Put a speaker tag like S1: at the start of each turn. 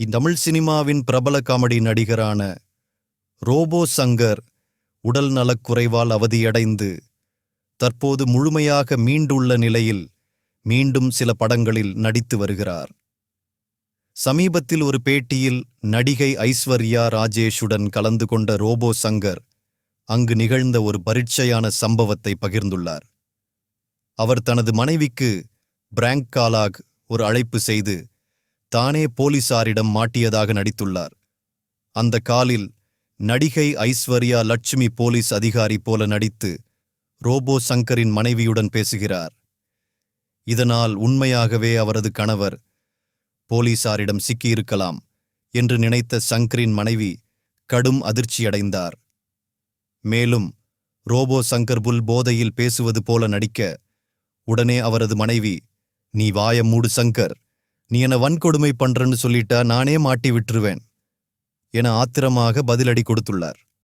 S1: இந்தமிழ் சினிமாவின் பிரபல comedy நடிகரான robot Shankar உடல் நலக்குறைவால் அவதியடைந்து தற்போது முழுமையாக மீண்டுள்ள நிலையில் மீண்டும் சில படங்களில் நடித்து வருகிறார். சமீபத்தில் ஒரு பேட்டியில் நடிகை ஐஸ்வர்யா ராஜேஷுடன் கலந்து கொண்ட ரோபோ சங்கர் அங்கு நிகழ்ந்த ஒரு பரீட்சையான சம்பவத்தை பகிர்ந்துள்ளார். அவர் தனது மனைவிக்கு பிராங்க் காலாக் ஒரு அழைப்பு செய்து தானே போலீசாரிடம் மாட்டியதாக நடித்துள்ளார். அந்த காலில் நடிகை ஐஸ்வர்யா லட்சுமி போலீஸ் அதிகாரி போல நடித்து ரோபோ சங்கரின் மனைவியுடன் பேசுகிறார். இதனால் உண்மையாகவே அவரது கணவர் போலீசாரிடம் சிக்கியிருக்கலாம் என்று நினைத்த சங்கரின் மனைவி கடும் அதிர்ச்சியடைந்தார். மேலும் ரோபோ சங்கர் புல் போதையில் பேசுவது போல நடிக்க உடனே அவரது மனைவி நீ வாய மூடு சங்கர் நீ என்ன வன்கொடுமை பண்றன்னு சொல்லிட்டா நானே மாட்டி விட்டுருவேன் என ஆத்திரமாக பதிலடி கொடுத்துள்ளார்.